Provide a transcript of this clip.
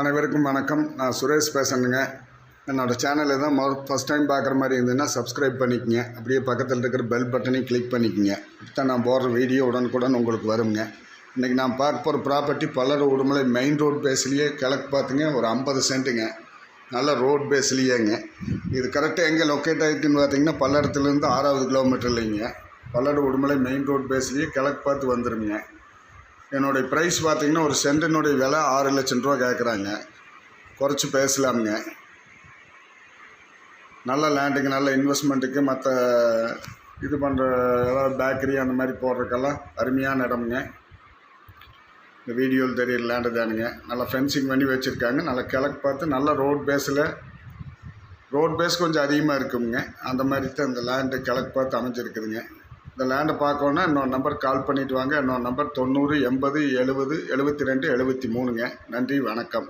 அனைவருக்கும் வணக்கம். நான் சுரேஷ் பேசணுங்க என்னோடய சேனலை தான் மொ ஃபஸ்ட் டைம் பார்க்குற மாதிரி இருந்ததுன்னா சப்ஸ்கிரைப் பண்ணிக்கங்க. அப்படியே பக்கத்தில் இருக்கிற பெல் பட்டனையும் கிளிக் பண்ணிக்கங்க. தான் நான் போடுற வீடியோ உடனுக்குடன் உங்களுக்கு வருங்க. இன்றைக்கி நான் பார்க்க போகிற ப்ராப்பர்ட்டி பல்லர் உடுமலை மெயின் ரோட் பேஸ்லேயே கிழக்கு பார்த்துங்க ஒரு ஐம்பது சென்ட்டுங்க நல்ல ரோட் பேஸ்லேயேங்க இது கரெக்டாக எங்கே லொக்கேட் ஆகிருக்குன்னு பார்த்தீங்கன்னா பல்லடத்துலேருந்து ஆறாவது கிலோமீட்டர் இல்லைங்க பல்லட உடுமலை மெயின் ரோட் பேஸ்லேயே கிழக்கு பார்த்து வந்துடுங்க என்னுடைய ப்ரைஸ் பார்த்தீங்கன்னா ஒரு சென்டினுடைய விலை ஆறு லட்சம் ரூபா கேட்குறாங்க குறைச்சி பேசலாமுங்க. நல்ல லேண்டுக்கு நல்ல இன்வெஸ்ட்மெண்ட்டுக்கு மற்ற இது பண்ணுற ஏதாவது பேக்கரி அந்த மாதிரி போடுறதுக்கெல்லாம் அருமையான இடமுங்க. இந்த வீடியோவில் தெரியுற லேண்டு தானுங்க. நல்லா ஃபென்சிங் பண்ணி வச்சுருக்காங்க. நல்லா கிழக்கு பார்த்து நல்ல ரோட் பேஸில் ரோட் பேஸ் கொஞ்சம் அதிகமாக இருக்குங்க. அந்த மாதிரி தான் இந்த லேண்டு கிழக்கு பார்த்து அமைஞ்சிருக்குதுங்க. இந்த லேண்டை பார்க்கணுன்னா இன்னொரு நம்பர் கால் பண்ணிவிட்டு வாங்க. இன்னொரு நம்பர் தொண்ணூறு எண்பது எழுபது எழுபத்தி ரெண்டு எழுபத்தி மூணுங்க. நன்றி வணக்கம்.